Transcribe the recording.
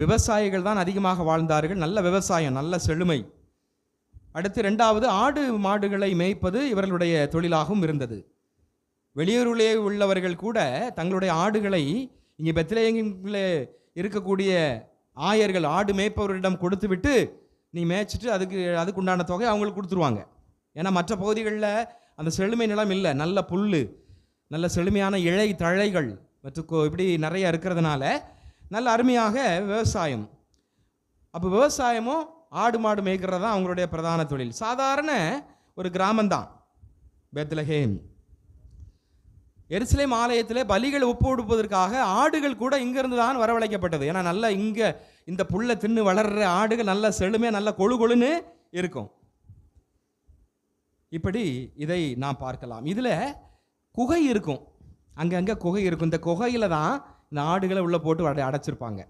விவசாயிகள் தான் அதிகமாக வாழ்ந்தார்கள். நல்ல விவசாயம் நல்ல செழுமை. அடுத்து ரெண்டாவது ஆடு மாடுகளை மேய்ப்பது இவர்களுடைய தொழிலாகவும் இருந்தது. வெளியூரிலே உள்ளவர்கள் கூட தங்களுடைய ஆடுகளை இங்கே பெத்லேயமில் இருக்கக்கூடிய ஆயர்கள் ஆடு மேய்ப்பவர்களிடம் கொடுத்து விட்டு நீ மேய்ச்சிட்டு அதுக்கு அதுக்கு உண்டான தொகை அவங்களுக்கு கொடுத்துருவாங்க. ஏன்னா மற்ற பகுதிகளில் அந்த செழுமை நிலம் இல்லை. நல்ல புல் நல்ல செழுமையான இழை தழைகள் மற்றும் இப்படி நிறைய இருக்கிறதுனால நல்ல அருமையாக விவசாயம். அப்போ விவசாயமும் ஆடு மாடு மேய்க்கிறது தான் அவங்களுடைய பிரதான தொழில். சாதாரண ஒரு கிராமந்தான் பெத்லஹேம். எருசலேம் ஆலயத்தில் பலிகள் ஒப்பு கொடுப்பதற்காக ஆடுகள் கூட இங்கிருந்து தான் வரவழைக்கப்பட்டது. ஏன்னா நல்ல இங்கே இந்த புல்லை தின்னு வளர்ற ஆடுகள் நல்ல செழுமையாக நல்ல கொழு கொழுன்னு இருக்கும். இப்படி இதை நாம் பார்க்கலாம். இதில் குகை இருக்கும். அங்கங்கே குகை இருக்கும். இந்த குகையில் தான் இந்த ஆடுகளை உள்ளே போட்டு அடை அடைச்சிருப்பாங்க.